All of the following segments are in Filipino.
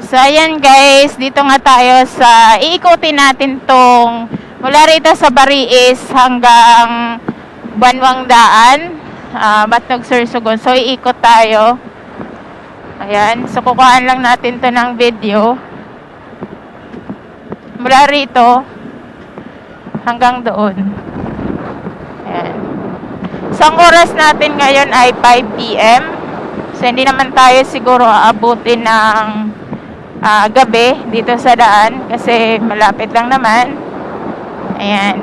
So, ayan guys, dito nga tayo sa, iikutin natin tong mula rito sa Bariis hanggang Banwang Daan, uh, Batnog Sursugon. So, iikot tayo. Ayan, so kukuhaan lang natin to ng video. Mula rito hanggang doon. Ayan. So, ang oras natin ngayon ay 5 p.m. So, hindi naman tayo siguro aabutin ng ah, gabi dito sa daan kasi malapit lang naman. Ayan.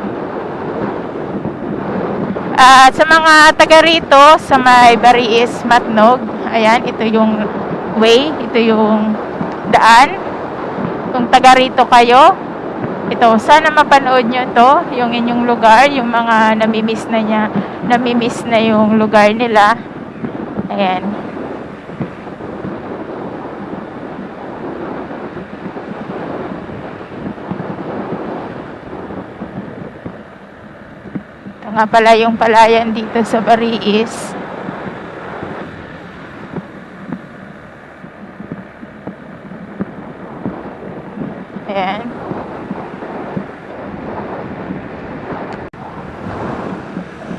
At sa mga taga rito, sa may Bariis, Matnog, ayan, ito yung way, ito yung daan. Kung taga rito kayo, ito, sana mapanood nyo to, yung inyong lugar, yung mga namimiss na niya, namimiss na yung lugar nila. Ayan. Nga pala yung palayan dito sa Bariis. Ayan.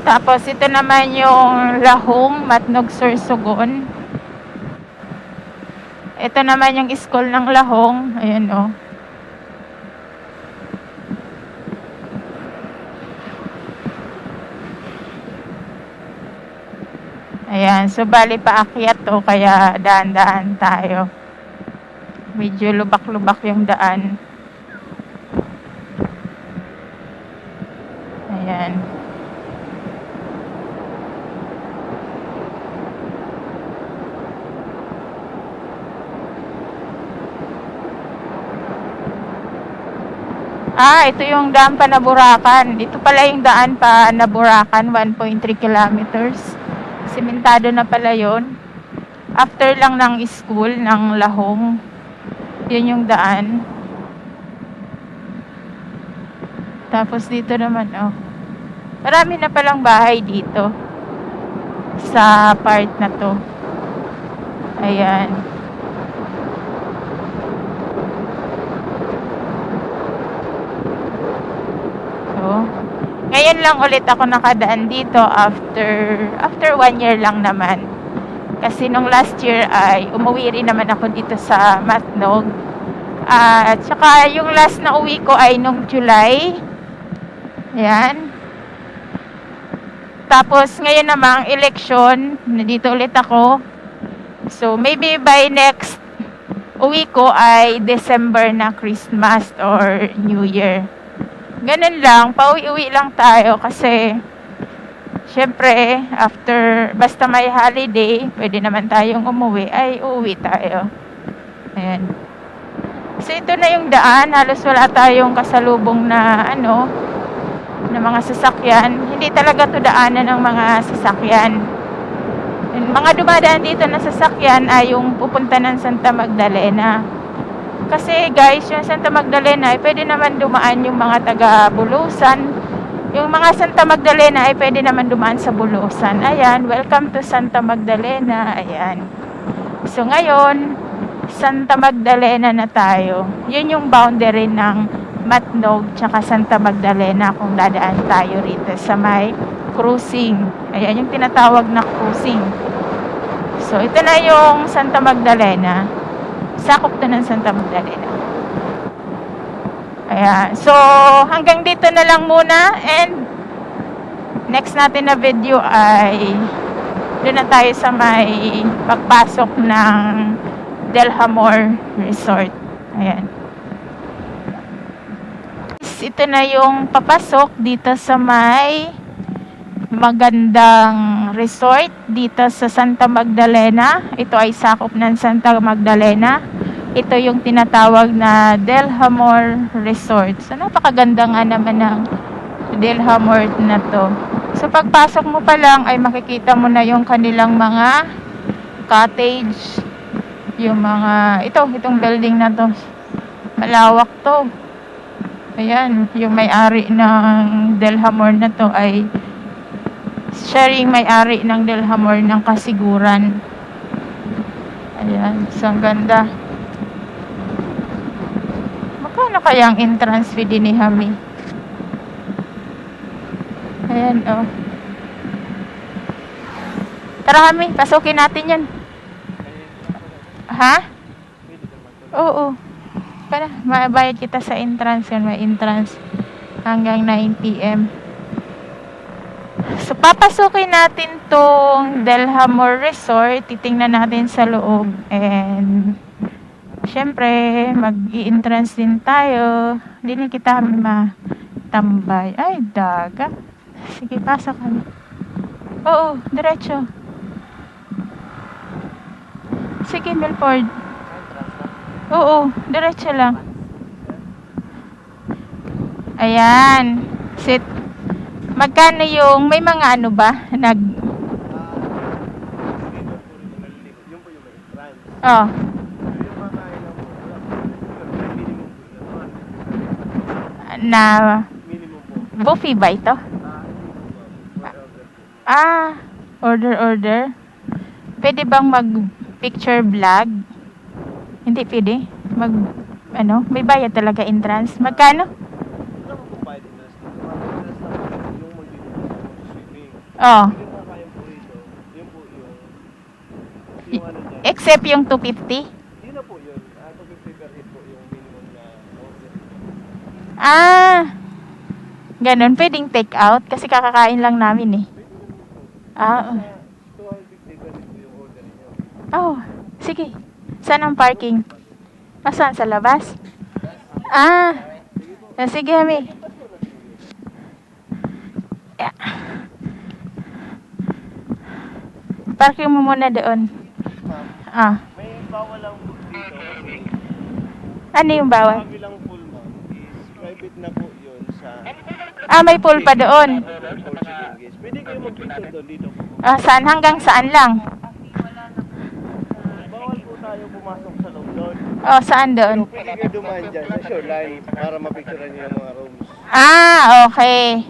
Tapos ito naman yung Lahong Matnog Sursugon. Ito naman yung school ng Lahong. Ayan oh. Ayan, so bali paakyat to kaya daan-daan tayo. Medyo lubak-lubak yung daan. Ayan. Ah, ito yung daan pa na Burakan. Dito pala yung daan pa na Burakan, 1.3 kilometers. Simentado na pala yon. After lang ng school, ng Lahong. Yun yung daan. Tapos dito naman, oh. Marami na palang bahay dito. Sa part na to. Ayan. So, ngayon lang ulit ako nakadaan dito after after one year lang naman. Kasi nung last year ay umuwi rin naman ako dito sa Matnog. Ah, at saka yung last na uwi ko ay nung July. Ayan. Tapos ngayon namang election, nandito ulit ako. So maybe by next uwi ko ay December na Christmas or New Year ganun lang, pauwi-uwi lang tayo kasi syempre, after, basta may holiday, pwede naman tayong umuwi, ay uuwi tayo. Ayan. So, ito na yung daan, halos wala tayong kasalubong na, ano, na mga sasakyan. Hindi talaga to daanan ng mga sasakyan. Yung mga dumadaan dito na sasakyan ay yung pupunta ng Santa Magdalena. Kasi guys, yung Santa Magdalena ay pwede naman dumaan yung mga taga Bulusan. Yung mga Santa Magdalena ay pwede naman dumaan sa Bulusan. Ayan, welcome to Santa Magdalena. Ayan. So ngayon, Santa Magdalena na tayo. Yun yung boundary ng Matnog tsaka Santa Magdalena kung dadaan tayo rito sa may cruising. Ayan yung tinatawag na cruising. So ito na yung Santa Magdalena sakop to ng Santa Magdalena. Ayan. So, hanggang dito na lang muna and next natin na video ay doon na tayo sa may pagpasok ng Delhamore Resort. Ayan. Ito na yung papasok dito sa may magandang resort dito sa Santa Magdalena. Ito ay sakop ng Santa Magdalena. Ito yung tinatawag na Delhamore Resort. So, napakaganda nga naman ng Delhamore na to. So, pagpasok mo pa lang ay makikita mo na yung kanilang mga cottage. Yung mga, ito, itong building na to. Malawak to. Ayan, yung may-ari ng Delhamore na to ay siya rin may-ari ng Delhamore ng kasiguran. Ayan, so ang ganda. Ano kaya ang entrance fee din ni Hami? Ayan, oh. Tara, Hami. Pasukin natin yan. Ha? Oo. Para, mabayad kita sa entrance yan. May entrance hanggang 9 p.m. So, papasukin natin tong Delhamore Resort. Titingnan natin sa loob. And, syempre, mag-i-entrance din tayo. Hindi na kita matambay. Ay, daga. Sige, pasok kami. Oo, diretso. Sige, Milford. Oo, diretso lang. Ayan. Sit. Magkano yung, may mga ano ba? Nag, entrance. oh. Yung makain lang po, wala po. Minimum po yun. Na, buffet ba ito? Ah, order. Ah, order. Pwede bang mag-picture vlog? Hindi pwede. Mag, ano, may bayad talaga entrance. Magkano? Oh. Except yung 250. Yun na po yun. Ah, 250 per head po yung minimum na order. Ah, ganun. Pwedeng take out kasi kakakain lang namin eh. Ah, 250 per head po yung order niyo. oh, sige. Saan ang parking? Nasaan? Sa labas? Ah, ah, sige, Hami. Yeah. Parking mo muna doon. Ah, may bawal lang po dito ano yung bawal? kabilang pool ma'am is private na po yun sa Ah, may pool pa doon. Pwede kayo mag-picture doon dito po. Ah, saan? Hanggang saan lang? Bawal po tayo pumasok sa loob doon. Oh, saan doon? Pwede kayo dumaan dyan sa shoreline para mapicturean niyo yung mga rooms. Ah, okay.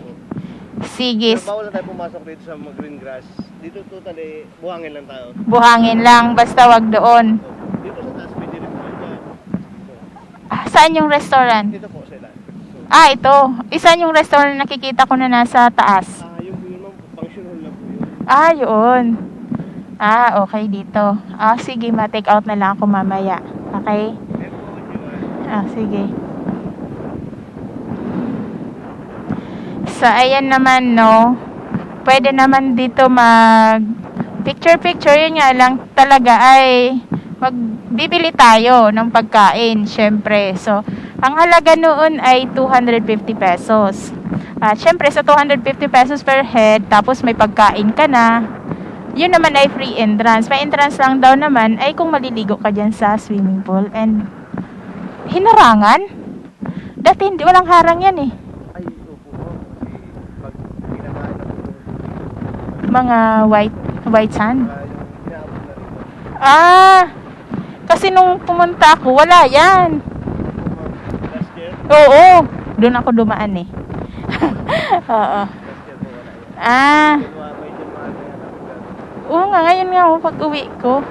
Sige. Pero bawal na tayo pumasok dito sa mga green grass. Dito totally buhangin lang tayo. Buhangin lang, basta wag doon. Dito sa taas pwede rin po dyan. Ah, saan yung restaurant? dito po sila. Ah, ito. Isan yung restaurant na nakikita ko na nasa taas? ah, yung yun ma'am, function hall lang po yun. Ah, yun. Ah, okay dito. Ah, sige, ma-take out na lang ako mamaya. Okay? Ah, sige. So, ayan naman, no. Pwede naman dito mag picture-picture. Yun nga lang talaga ay magbibili tayo ng pagkain, syempre. So, ang halaga noon ay 250 pesos. At syempre, sa 250 pesos per head, tapos may pagkain ka na, yun naman ay free entrance. May entrance lang daw naman ay kung maliligo ka dyan sa swimming pool. And hinarangan? Dati hindi, walang harang yan eh. Yung Mga white, white sand. ah. Ah, kasi nung pumunta ako, wala yan. Oo, doon ako dumaan eh. Oo. Ah. Oo nga, ngayon nga ako pag uwi ko.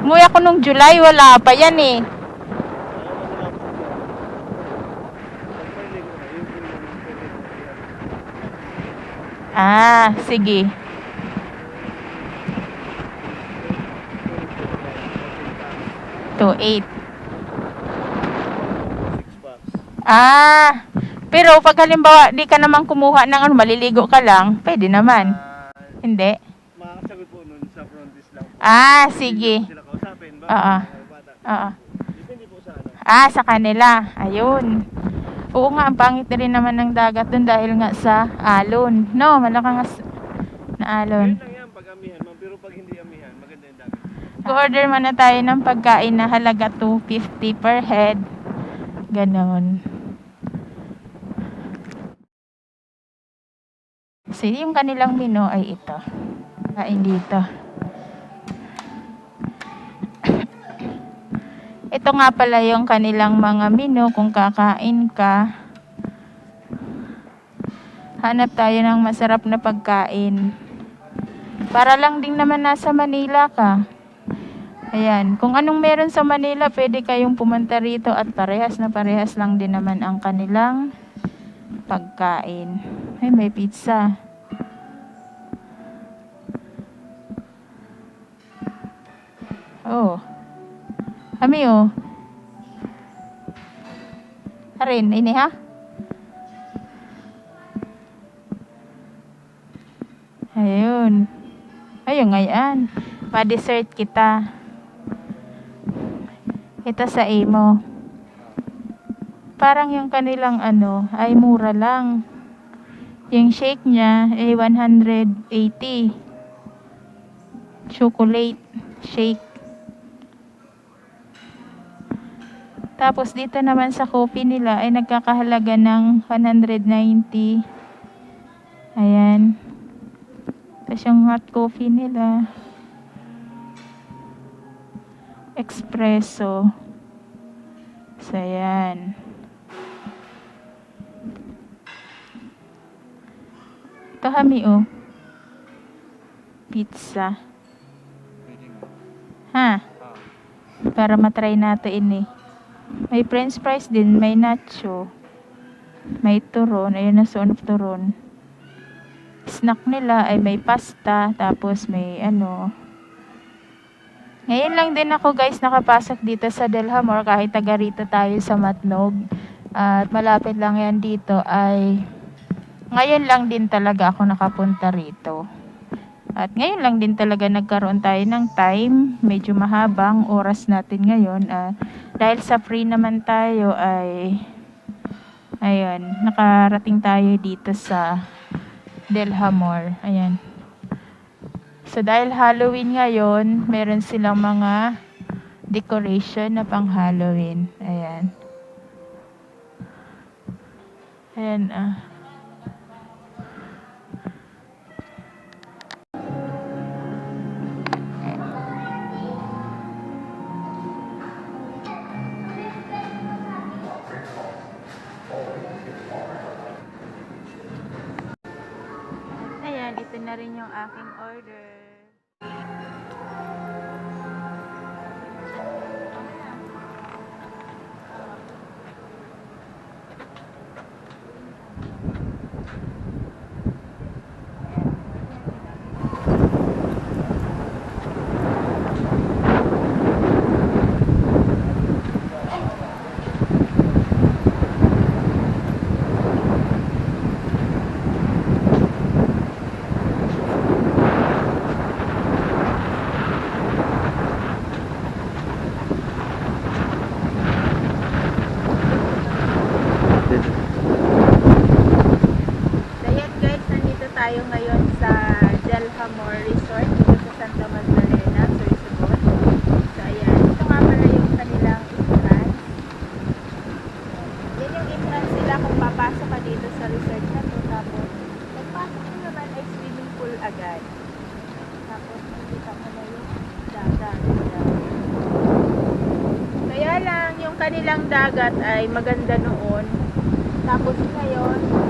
Umuwi ako nung July, wala pa yan eh. Ah, sige. To 8. Ah, pero pag halimbawa di ka naman kumuha ng ano, maliligo ka lang, pwede naman. Hindi. makakasagot po nun sa front desk lang po. Ah, sige. Sila kausapin ba? Oo. Oo. Depende po sa ano. Ah, sa kanila. Ayun. Oo nga, ang pangit na rin naman ng dagat dun dahil nga sa alon. No, malakang as na alon. Yun lang yan pag amihan, ma'am. Pero pag hindi amihan, maganda yung dagat. Order muna tayo ng pagkain na halaga 250 per head. Ganon. So, yung kanilang menu ay ito. Kain dito. Ito nga pala yung kanilang mga menu kung kakain ka. Hanap tayo ng masarap na pagkain. Para lang din naman nasa Manila ka. Ayan, kung anong meron sa Manila, pwede kayong pumunta rito at parehas na parehas lang din naman ang kanilang pagkain. Ay, may pizza. Oh. Kami oh. Arin, ini ha? Ayun. Ayun, ngayon. Pa-dessert kita. Ito sa Imo. Parang yung kanilang ano, ay mura lang. Yung shake niya ay 180. Chocolate shake. Tapos dito naman sa coffee nila ay nagkakahalaga ng 190. Ayan. Tapos yung hot coffee nila. Espresso. So, ayan. Ito kami, oh. Pizza. Ha? Para matry natin eh. May french fries din, may nacho. May turon, ayun na son of turon. Snack nila ay may pasta, tapos may ano. Ngayon lang din ako guys nakapasok dito sa Delhamore kahit taga rito tayo sa Matnog. At malapit lang yan dito ay ngayon lang din talaga ako nakapunta rito. At ngayon lang din talaga nagkaroon tayo ng time, medyo mahabang oras natin ngayon. ah, dahil sa free naman tayo ay, ayun, nakarating tayo dito sa Delhamore. Ayan. So dahil Halloween ngayon, meron silang mga decoration na pang Halloween. Ayan. Ayan ah. Ayan, yung aking order. So yan guys, nandito tayo ngayon sa Delhamore Resort dito sa Santa Magdalena, Sorsogon. So ayan, ito nga pala yung kanilang entrance. Yan yung entrance nila kung papasok ka dito sa resort na to. Tapos, pagpasok mo naman ay swimming pool agad. Tapos, makikita mo na yung dagat. Kaya lang, yung kanilang dagat ay maganda noon. Thank you.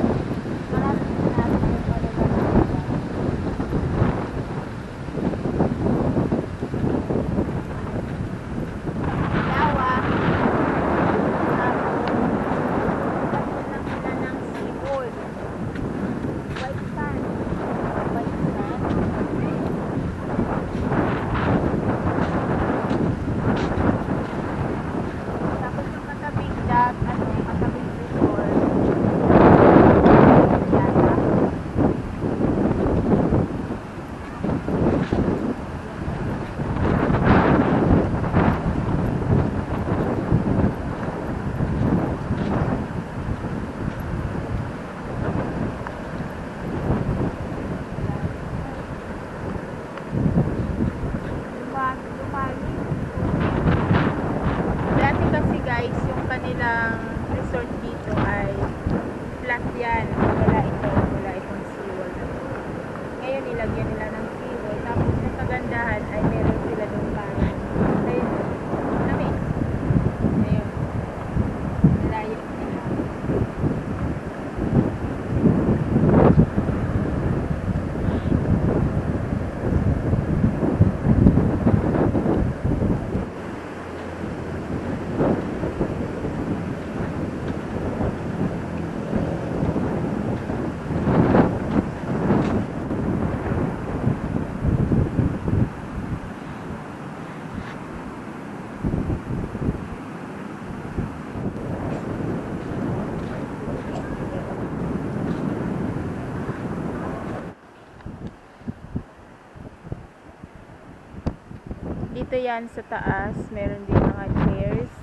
Dito yan sa taas, meron din mga chairs.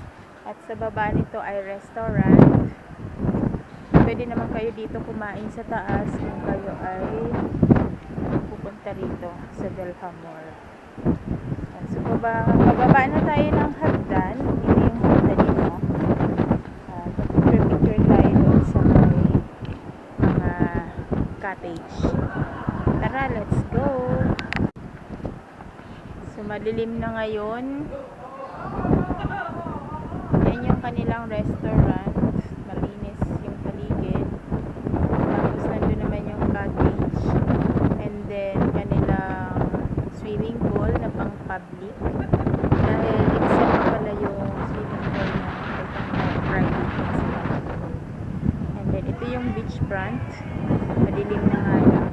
At sa baba nito ay restaurant. Pwede naman kayo dito kumain sa taas kung kayo ay pupunta rito sa Delhamor. So, baba, bababa na tayo ng hagdan. Ito yung hagdan dito. Uh, picture tayo doon sa mga cottage. madilim na ngayon. Yan yung kanilang restaurant. Malinis yung paligid. Tapos nandun naman yung cottage. And then, kanilang swimming pool na pang public. Dahil except pala yung swimming pool na private. And then, ito yung beachfront. Madilim na nga.